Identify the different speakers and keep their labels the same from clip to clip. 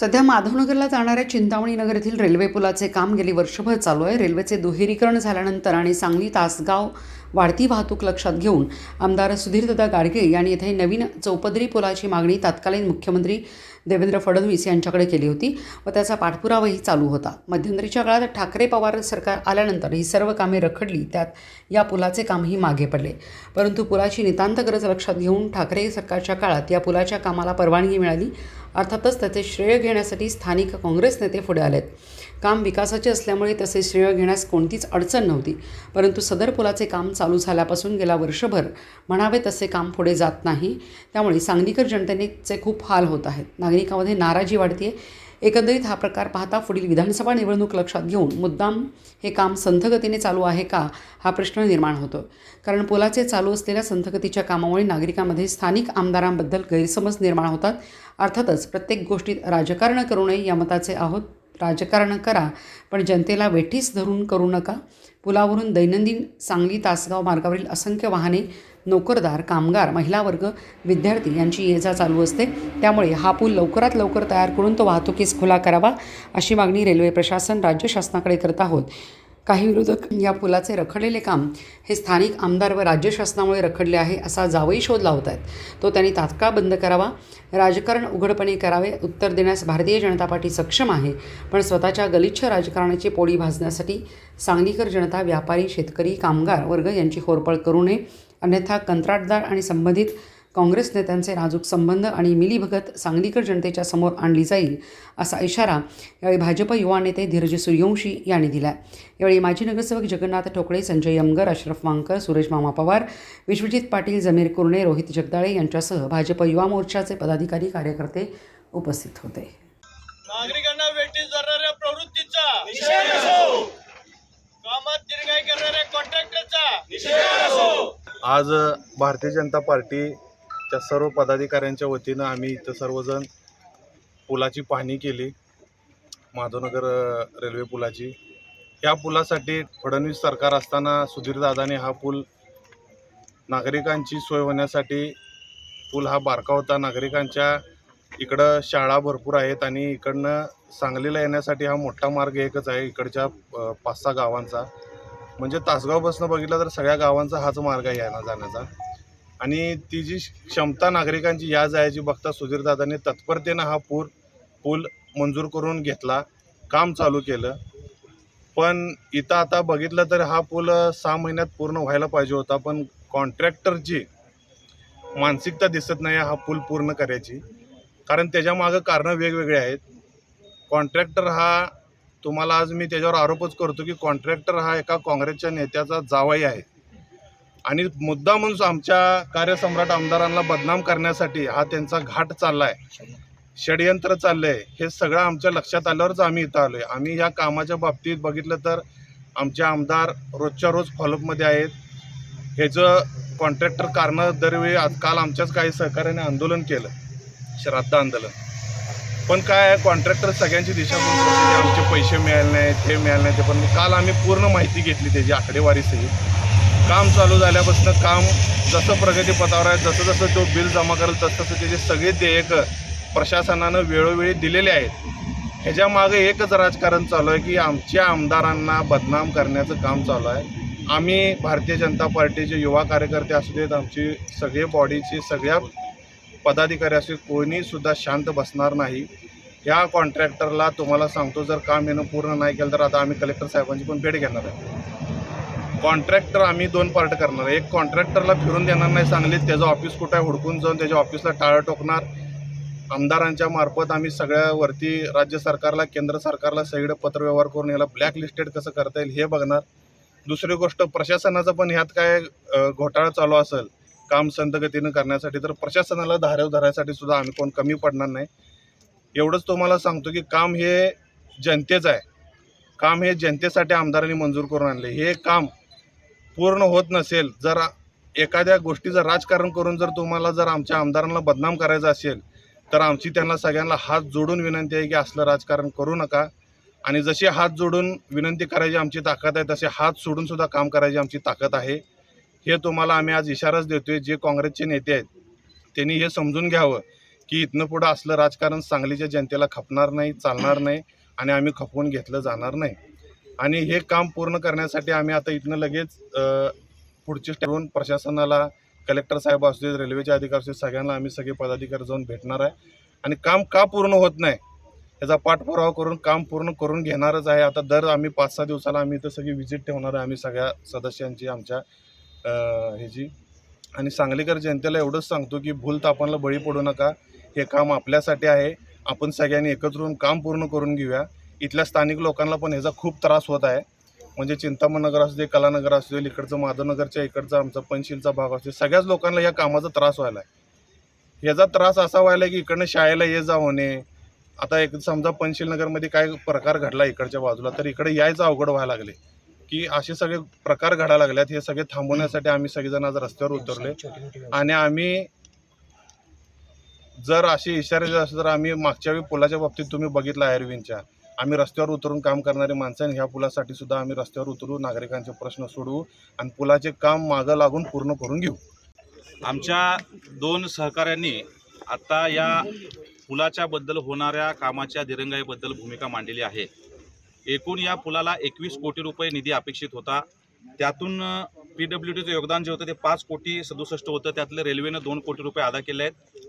Speaker 1: सध्या माधवनगरला जाणाऱ्या चिंतामणी नगर येथील रेल्वे पुलाचे काम गेली वर्षभर चालू आहे. रेल्वेचे दुहेरीकरण झाल्यानंतर आणि सांगली तासगाव वाढती वाहतूक लक्षात घेऊन आमदार सुधीरदादा गाडगे यांनी येथे नवीन चौपदरी पुलाची मागणी तत्कालीन मुख्यमंत्री देवेंद्र फडणवीस यांच्याकडे केली होती व त्याचा पाठपुरावाही चालू होता. मध्यंतरीच्या काळात ठाकरे पवार सरकार आल्यानंतर ही सर्व कामे रखडली त्यात या पुलाचे कामही मागे पडले. परंतु पुलाची नितांत गरज लक्षात घेऊन ठाकरे सरकारच्या काळात या पुलाच्या कामाला परवानगी मिळाली अर्थातच त्याचे श्रेय घेण्यासाठी स्थानिक काँग्रेस नेते पुढे आलेत. काम विकासाचे असल्यामुळे तसे श्रेय घेण्यास कोणतीच अडचण नव्हती. परंतु सदर पुलाचे काम चालू झाल्यापासून गेला वर्षभर म्हणावे तसे काम पुढे जात नाही. त्यामुळे सांगलीकर जनतेचे खूप हाल होत आहेत. नागरिकांमध्ये नाराजी वाढते एकंदरीत हा प्रकार पाहता पुढील विधानसभा निवडणूक लक्षात घेऊन मुद्दाम हे काम संथगतीने चालू आहे का हा प्रश्न निर्माण होतो. कारण पुलाचे चालू असलेल्या संथगतीच्या कामामुळे नागरिकांमध्ये स्थानिक आमदारांबद्दल गैरसमज निर्माण होतात. अर्थातच प्रत्येक गोष्टीत राजकारण करू नये या मताचे आहोत राजकारण करा पण जनतेला वेठीस धरून करू नका. पुलावरून दैनंदिन सांगली तासगाव मार्गावरील असंख्य वाहने नोकरदार कामगार महिला वर्ग विद्यार्थी यांची ये जा चालू असते. त्यामुळे हा पूल लवकरात लवकर तयार करून तो वाहतुकीस खुला करावा अशी मागणी रेल्वे प्रशासन राज्य शासनाकडे करत आहोत. काही विरोधक या पुलाचे रखडलेले काम हे स्थानिक आमदार व राज्य शासनामुळे रखडले आहे असा जावई शोध लावत आहेत तो त्यांनी तात्काळ बंद करावा राजकारण उघडपणे करावे उत्तर देण्यास भारतीय जनता पार्टी सक्षम आहे पण स्वतःच्या गलिच्छ राजकारणाची पोळी भाजण्यासाठी सांगलीकर जनता व्यापारी शेतकरी कामगार वर्ग यांची होरपळ करू नये. अन्यथा कंत्राटदार आणि संबंधित काँग्रेस नेत्यांचे नाजूक संबंध आणि मिलीभगत सांगलीकर जनतेच्या समोर आणली जाईल असा इशारा यावेळी भाजप युवा नेते धीरज सूर्यवंशी यांनी दिला यावेळी माजी नगरसेवक जगन्नाथ ठोकळे संजय यमगर अशरफ वांकर सुरेश मामा पवार विश्वजित पाटील जमीर कुर्णे रोहित जगदाळे यांच्यासह भाजप युवा मोर्चाचे पदाधिकारी कार्यकर्ते उपस्थित होते.
Speaker 2: नागरिकांना धरणाऱ्या प्रवृत्तीचा कामात दिरगाई करणाऱ्या कॉन्ट्रॅक्टरचा
Speaker 3: आज भारतीय जनता त्या सर्व पदाधिकाऱ्यांच्या वतीनं आम्ही इथं सर्वजण पुलाची पाहणी केली. माधवनगर रेल्वे पुलाची. या पुलासाठी फडणवीस सरकार असताना सुधीरदादाने हा पूल नागरिकांची सोय होण्यासाठी पूल हा बारका होता. नागरिकांच्या इकडं शाळा भरपूर आहेत आणि इकडनं सांगलीला येण्यासाठी हा मोठा मार्ग एकच आहे इकडच्या पाच सहा गावांचा. म्हणजे तासगावपासून बघितलं तर सगळ्या गावांचा हाच मार्ग आहे येण्या जाण्याचा. आणि ती जी क्षमता नागरिकांची या जायची बघता सुधीरदादांनी तत्परतेनं हा पूर पूल मंजूर करून घेतला काम चालू केलं. पण इथं आता बघितलं तर हा पूल सहा महिन्यात पूर्ण व्हायला पाहिजे होता. पण कॉन्ट्रॅक्टरची मानसिकता दिसत नाही हा पूल पूर्ण करायची. कारण त्याच्यामागं कारणं वेगवेगळी आहेत. कॉन्ट्रॅक्टर हा तुम्हाला आज मी त्याच्यावर आरोपच करतो की कॉन्ट्रॅक्टर हा एका काँग्रेसच्या नेत्याचा जावाई आहे. आणि मुद्दा म्हणून आमच्या कार्यसम्राट आमदारांना बदनाम करण्यासाठी हा त्यांचा घाट चालला आहे षडयंत्र चाललं आहे हे सगळं आमच्या लक्षात आल्यावरच आम्ही इथं आलो आहे आम्ही ह्या कामाच्या बाबतीत बघितलं तर आमचे आमदार रोजच्या रोज फॉलोअपमध्ये आहेत. ह्याचं कॉन्ट्रॅक्टर कारणं दरवेळी आज काल आमच्याच काही सहकार्याने आंदोलन केलं. श्राद्ध आंदोलन. पण काय आहे कॉन्ट्रॅक्टर सगळ्यांची दिशा करतो आमचे पैसे मिळाले नाहीत हे मिळाले नाही ते पण काल आम्ही पूर्ण माहिती घेतली त्याची आकडेवारीसहित काम चालू झाल्यापासून काम जसं प्रगतीपथावर आहे जसं जसं तो बिल जमा करेल तसं तसं त्याचे सगळे देयक प्रशासनानं वेळोवेळी दिलेले आहेत. ह्याच्या मागे एकच राजकारण चालू आहे की आमच्या आमदारांना बदनाम करण्याचं काम चालू आहे. आम्ही भारतीय जनता पार्टीचे युवा कार्यकर्ते असू देत आमची सगळे बॉडीची सगळ्या पदाधिकारी असे कोणीसुद्धा शांत बसणार नाही. या कॉन्ट्रॅक्टरला तुम्हाला सांगतो जर काम येणं पूर्ण नाही केलं तर आता आम्ही कलेक्टर साहेबांची पण भेट घेणार आहे. कॉन्ट्रॅक्टर आम्ही दोन पार्ट करणार एक कॉन्ट्रॅक्टरला फिरून देणार नाही सांगलीत त्याचं ऑफिस कुठं आहे हुडकून जाऊन त्याच्या ऑफिसला टाळं टोकणार. आमदारांच्या मार्फत आम्ही सगळ्यावरती राज्य सरकारला केंद्र सरकारला सगळं पत्रव्यवहार करून याला ब्लॅक लिस्टेड कसं करता येईल हे बघणार. दुसरी गोष्ट प्रशासनाचं पण ह्यात काय घोटाळा चालू असेल काम संतगतीनं करण्यासाठी तर प्रशासनाला धारेव धरायसाठी सुद्धा आम्ही कोण कमी पडणार नाही. एवढंच तुम्हाला सांगतो की काम हे जनतेचं आहे. काम हे जनतेसाठी आमदारांनी मंजूर करून आणले हे काम पूर्ण होत नसेल जर एखाद्या गोष्टीचं राजकारण करून जर तुम्हाला जर आमच्या आमदारांना बदनाम करायचं असेल तर आमची त्यांना सगळ्यांना हात जोडून विनंती आहे की असलं राजकारण करू नका. आणि जशी हात जोडून विनंती करायची आमची ताकद आहे तसे हात सोडून सुद्धा काम करायची आमची ताकद आहे. हे तुम्हाला आम्ही आज इशाराच देतोय जे काँग्रेसचे नेते आहेत त्यांनी हे समजून घ्यावं की इथनं पुढं असलं राजकारण सांगलीच्या जनतेला खपणार नाही चालणार नाही आणि आम्ही खपवून घेतलं जाणार नाही. आणि हे काम पूर्ण करण्यासाठी आम्ही आता इथनं लगेच पुढची ठरवून प्रशासनाला कलेक्टर साहेब असू देत रेल्वेचे अधिकारी असू देत सगळ्यांना आम्ही सगळे पदाधिकारी जाऊन भेटणार आहे. आणि काम का पूर्ण होत नाही याचा पाठपुरावा करून काम पूर्ण करून घेणारच आहे. आता दर आम्ही पाच सहा दिवसाला आम्ही इथं सगळी व्हिजिट ठेवणार आहे आम्ही सगळ्या सदस्यांची आमच्या ह्याची. आणि सांगलीकर जनतेला एवढंच सांगतो की भूल तापणला बळी पडू नका. हे काम आपल्यासाठी आहे. आपण सगळ्यांनी एकत्र येऊन काम पूर्ण करून घेऊया. इथल्या स्थानिक लोकांना पण ह्याचा खूप त्रास होत आहे. म्हणजे चिंतामण नगर असू दे कलानगर असू दे इकडचं माधवनगरच्या इकडचा आमचा पंचशीलचा भाग असू दे सगळ्याच लोकांना या कामाचा त्रास व्हायला आहे. याचा त्रास असा व्हायला की इकडनं शाळेला ये जा होणे आता एक समजा पंचशील नगरमध्ये काय प्रकार घडला इकडच्या बाजूला तर इकडे यायचं अवघड व्हायला लागले. की असे सगळे प्रकार घडायला लागल्यात हे सगळे थांबवण्यासाठी आम्ही सगळेजण आज रस्त्यावर उतरले आणि आम्ही जर असे इशारे जर असले तर आम्ही मागच्या वेळी पुलाच्या बाबतीत तुम्ही बघितलं एअरविनच्या आम्ही रस्त्यावर उतरून काम करणारे माणसं आणि ह्या पुलासाठी सुद्धा आम्ही रस्त्यावर उतरू नागरिकांचे प्रश्न सोडवू आणि पुलाचे काम मागं लागून पूर्ण करून घेऊ.
Speaker 4: आमच्या दोन सहकाऱ्यांनी आता या पुलाच्या बद्दल होणाऱ्या कामाच्या दिरंगाईबद्दल भूमिका मांडलेली आहे. एकूण या पुलाला एकवीस कोटी रुपये निधी अपेक्षित होता. त्यातून पी डब्ल्यू डीचं योगदान जे होतं ते पाच कोटी सदुसष्ट होतं. त्यातलं रेल्वेनं दोन कोटी रुपये अदा केले आहेत.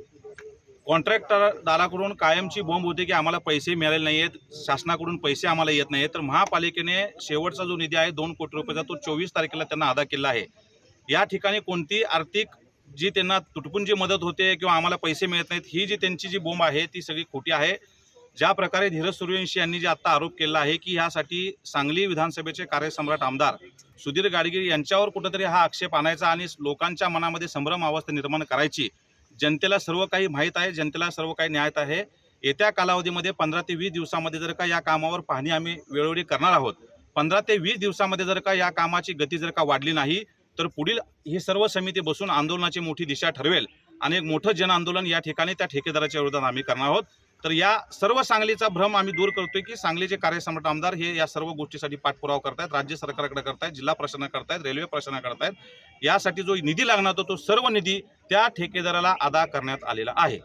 Speaker 4: कॉन्ट्रॅक्टरदाराकडून कायमची बोंब होती की आम्हाला पैसे मिळाले नाही आहेत शासनाकडून पैसे आम्हाला येत नाही तर महापालिकेने शेवटचा जो निधी आहे दोन कोटी रुपयाचा तो चोवीस तारखेला त्यांना अदा केला आहे. या ठिकाणी कोणती आर्थिक जी त्यांना तुटपून जी मदत होते किंवा आम्हाला पैसे मिळत नाहीत ही जी त्यांची जी बोंब आहे ती सगळी खोटी आहे. ज्या प्रकारे धीरज सूर्यवंशी यांनी जे आत्ता आरोप केला आहे की ह्यासाठी सांगली विधानसभेचे कार्यसम्राट आमदार सुधीर गाडगीळ यांच्यावर कुठंतरी हा आक्षेप आणायचा आणि लोकांच्या मनामध्ये संभ्रम अवस्था निर्माण करायची जनतेला सर्व काही माहीत आहे जनतेला सर्व काही न्यायत आहे. येत्या कालावधीमध्ये पंधरा ते वीस दिवसामध्ये जर का या कामावर पाहणी आम्ही वेळोवेळी करणार आहोत. पंधरा ते वीस दिवसामध्ये जर का या कामाची गती जर का वाढली नाही तर पुढील ही सर्व समिती बसून आंदोलनाची मोठी दिशा ठरवेल आणि एक मोठं जन आंदोलन या ठिकाणी त्या ठेकेदाराच्या विरोधात आम्ही करणार आहोत. तर या सर्व सांगलीचा भ्रम आम्ही दूर करतोय की सांगलीचे कार्यसम्राट आमदार हे या सर्व गोष्टीसाठी पाठपुरावा करतायत राज्य सरकारकडे करतायत जिल्हा प्रशासना करतायत रेल्वे प्रशासना करतायत. यासाठी जो निधी लागणार होता तो सर्व निधी त्या ठेकेदाराला अदा करण्यात आलेला आहे.